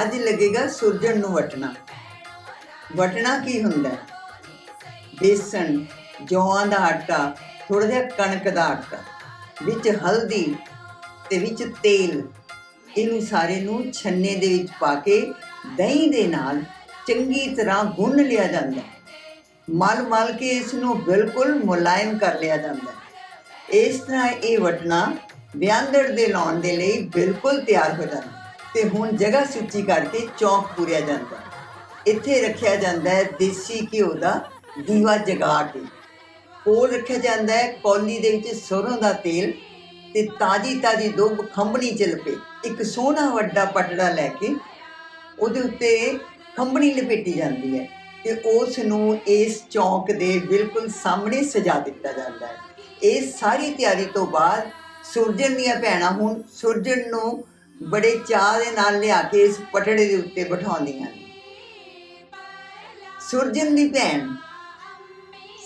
ਅੱਜ ਲੱਗੇਗਾ ਸੁਰਜਣ ਨੂੰ ਵਟਣਾ। ਵਟਣਾ ਕੀ ਹੁੰਦਾ? ਬੇਸਣ, ਜੌਆਂ ਦਾ ਆਟਾ ਥੋੜਾ ਜਿਹਾ ਕਣਕ ਦਾ ਆਟਾ, ਵਿੱਚ ਹਲਦੀ ਤੇ ਵਿੱਚ ਤੇਲ। ਇਹਨੂੰ ਸਾਰੇ ਨੂੰ ਛੰਨੇ ਦੇ ਵਿੱਚ ਪਾ ਕੇ ਦਹੀਂ ਦੇ ਨਾਲ ਚੰਗੀ ਤਰ੍ਹਾਂ ਗੁੰਨ ਲਿਆ ਜਾਂਦਾ। ਹੈ ਮਲ ਮਲ ਕੇ ਇਸ ਨੂੰ ਬਿਲਕੁਲ ਮੁਲਾਇਮ ਕਰ ਲਿਆ ਜਾਂਦਾ। ਹੈ ਇਸ ਤਰ੍ਹਾਂ ਇਹ ਵਟਣਾ ਵਿਆਂਦੜ ਦੇ ਲਾਉਣ ਦੇ ਲਈ ਬਿਲਕੁਲ ਤਿਆਰ ਹੋ ਜਾਂਦਾ। ਤੇ ਹੁਣ ਜਗ੍ਹਾ ਸੂਚੀ ਕਰਕੇ ਚੌਂਕ ਪੂਰਿਆ ਜਾਂਦਾ। ਇੱਥੇ ਰੱਖਿਆ ਜਾਂਦਾ ਹੈ ਦੇਸੀ ਘਿਓ ਦਾ ਦੀਵਾ ਜਗਾ ਕੇ। ਕੋਲ ਰੱਖਿਆ ਜਾਂਦਾ ਹੈ ਕੌਲੀ ਦੇ ਵਿੱਚ ਸਰੋਂ ਦਾ ਤੇਲ ਤੇ ਤਾਜੀ ਤਾਜੀ ਦੋ ਖੰਬਣੀ ਚਲਪੇ ਇੱਕ ਸੋਹਣਾ ਵੱਡਾ ਪਟੜਾ ਲੈ ਕੇ ਉਹਦੇ ਉੱਤੇ ਖੰਬਣੀ ਲਪੇਟੀ ਜਾਂਦੀ ਹੈ ਤੇ ਉਸ ਨੂੰ ਇਸ ਚੌਂਕ ਦੇ ਬਿਲਕੁਲ ਸਾਹਮਣੇ ਸਜਾ ਦਿੱਤਾ ਜਾਂਦਾ ਹੈ। ਇਹ ਸਾਰੀ ਤਿਆਰੀ ਤੋਂ ਬਾਅਦ ਸੁਰਜਣ ਦੀਆਂ ਭੈਣਾਂ ਹੁਣ ਸੁਰਜਣ ਨੂੰ ਬੜੇ ਚਾਅ ਦੇ ਨਾਲ ਲਿਆ ਕੇ ਇਸ ਪਟੜੇ ਦੇ ਉੱਤੇ ਬਿਠਾਉਂਦੀਆਂ ਨੇ। ਸੁਰਜਣ ਦੀ ਭੈਣ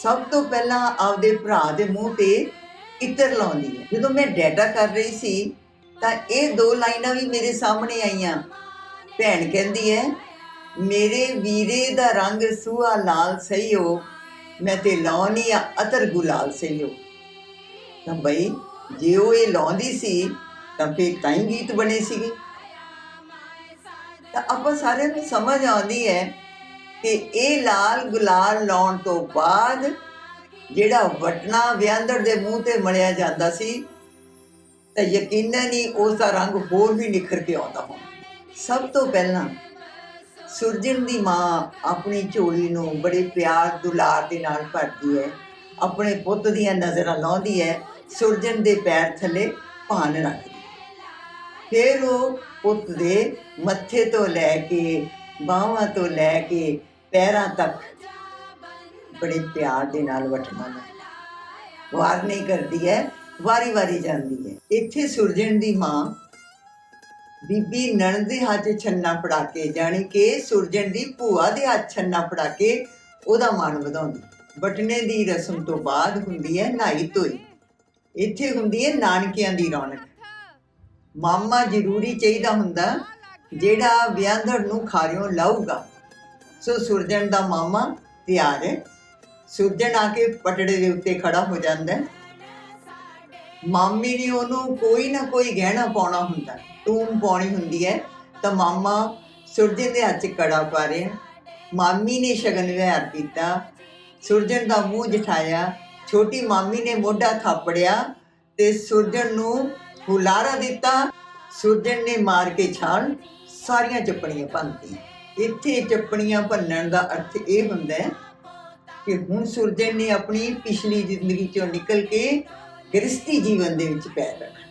ਸਭ ਤੋਂ ਪਹਿਲਾਂ ਆਪਦੇ ਭਰਾ ਦੇ ਮੂੰਹ ਤੇ ਇਤਰ ਲਾਉਂਦੀ ਹੈ। ਜਦੋਂ ਮੈਂ ਡਾਟਾ ਕਰ ਰਹੀ ਸੀ, ਤਾਂ ਇਹ ਦੋ ਲਾਈਨਾਂ ਵੀ ਮੇਰੇ ਸਾਹਮਣੇ ਆਈਆਂ। ਭੈਣ ਕਹਿੰਦੀ ਹੈ, ਮੇਰੇ ਵੀਰੇ ਦਾ ਰੰਗ ਸੂਹਾ ਲਾਲ ਸਈਓ ਮੈਂ ਤੇ ਲਾਉਣੀ ਆ ਅਤਰ ਗੁਲਾਲ ਸਈਓ ਤਾਂ ਬਈ, ਜੇ ਉਹ ਇਹ ਲਾਉਂਦੀ ਸੀ ਤਾਂ ਫਿਰ ਤਾਂ ਹੀ ਗੀਤ ਬਣੇ ਸੀਗੇ। ਤਾਂ ਆਪਾਂ ਸਾਰਿਆਂ ਨੂੰ ਸਮਝ ਆਉਂਦੀ ਹੈ ਕਿ ਇਹ ਲਾਲ ਗੁਲਾਲ ਲਾਉਣ ਤੋਂ ਬਾਅਦ ਜਿਹੜਾ ਵਟਣਾ ਵਿਆਂਦੜ ਦੇ ਮੂੰਹ ਤੇ ਮਲਿਆ ਜਾਂਦਾ ਸੀ, ਤਾਂ ਯਕੀਨਨ ਹੀ ਉਸ ਦਾ ਰੰਗ ਹੋਰ ਵੀ ਨਿਖਰ ਕੇ ਆਉਂਦਾ ਹੋਣਾ। ਸਭ ਤੋਂ ਪਹਿਲਾਂ ਸੁਰਜਣ ਦੀ ਮਾਂ ਆਪਣੀ ਝੋਲੀ ਨੂੰ ਬੜੇ ਪਿਆਰ ਦੁਲਾਰ ਦੇ ਨਾਲ ਭਰਦੀ ਹੈ, ਆਪਣੇ ਪੁੱਤ ਦੀਆਂ ਨਜ਼ਰਾਂ ਲਾਉਂਦੀ ਹੈ ਸੁਰਜਣ ਦੇ ਪੈਰ ਥੱਲੇ ਭਾਨ ਰੱਖਦੀ ਫਿਰ ਉਹ ਪੁੱਤ ਦੇ ਮੱਥੇ ਤੋਂ ਲੈ ਕੇ, ਬਾਹਾਂ ਤੋਂ ਲੈ ਕੇ ਪੈਰਾਂ ਤੱਕ ਬੜੇ ਪਿਆਰ ਦੇ ਨਾਲ ਵਟਣਾ ਹੈ। ਵਾਰ ਨਹੀਂ ਕਰਦੀ ਹੈ, ਵਾਰੀ ਵਾਰੀ ਜਾਂਦੀ ਹੈ। ਇੱਥੇ ਸੁਰਜਣ ਦੀ ਮਾਂ ਬੀਬੀ ਨਣ ਦੇ ਹੱਥ ਛੰਨਾ ਫੜਾ ਕੇ, ਜਾਣੀ ਕਿ ਸੁਰਜਣ ਦੀ ਭੂਆ ਦੇ ਹੱਥ ਛੰਨਾ ਫੜਾ ਕੇ ਉਹਦਾ ਮਾਣ ਵਧਾਉਂਦੀ। ਬਟਨੇ ਦੀ ਰਸਮ ਤੋਂ ਬਾਅਦ ਹੁੰਦੀ ਹੈ ਨਹਾਈ ਧੋਈ। ਇੱਥੇ ਹੁੰਦੀ ਹੈ ਨਾਨਕਿਆਂ ਦੀ ਰੌਣਕ। ਮਾਮਾ ਜ਼ਰੂਰੀ ਚਾਹੀਦਾ ਹੁੰਦਾ ਜਿਹੜਾ ਵਿਆਹੰਦੜ ਨੂੰ ਖਾਰਿਓਂ ਲਾਊਗਾ। ਸੋ ਸੁਰਜਣ ਦਾ ਮਾਮਾ ਤਿਆਰ ਹੈ। ਸੁਰਜਣ ਆ ਕੇ ਪਟੜੇ ਦੇ ਉੱਤੇ ਖੜਾ ਹੋ ਜਾਂਦਾ ਹੈ। ਮਾਮੀ ਨੇ ਉਹਨੂੰ ਕੋਈ ਨਾ ਕੋਈ ਗਹਿਣਾ ਪਾਉਣਾ ਹੁੰਦਾ, ਟੂਮ ਪਾਉਣੀ ਹੁੰਦੀ ਹੈ। ਤਾਂ ਮਾਮਾ ਸੁਰਜਣ ਦੇ ਹੱਥ 'ਚ ਕੜਾ ਪਾ ਰਿਹਾ ਮਾਮੀ ਨੇ ਸ਼ਗਨ ਵਿਹਾਰ ਕੀਤਾ। ਸੁਰਜਣ ਦਾ ਮੂੰਹ ਜਠਾਇਆ। ਛੋਟੀ ਮਾਮੀ ਨੇ ਮੋਢਾ ਥਾਪੜਿਆ ਤੇ ਸੁਰਜਣ ਨੂੰ ਹੁਲਾਰਾ ਦਿੱਤਾ ਸੁਰਜਣ ਨੇ ਮਾਰ ਕੇ ਛਾਲ ਸਾਰੀਆਂ ਚੱਪਣੀਆਂ ਭੰਨਤੀਆਂ। ਇੱਥੇ ਚੱਪਣੀਆਂ ਭੰਨਣ ਦਾ ਅਰਥ ਇਹ ਹੁੰਦਾ ਹੈ ਕਿ ਹੁਣ ਸੁਰਜਣ ਨੇ ਆਪਣੀ ਪਿਛਲੀ ਜ਼ਿੰਦਗੀ ਚੋਂ ਨਿਕਲ ਕੇ ਗ੍ਰਸਤੀ ਜੀਵਨ ਦੇ ਵਿੱਚ ਪੈਰ ਰੱਖਣਾ।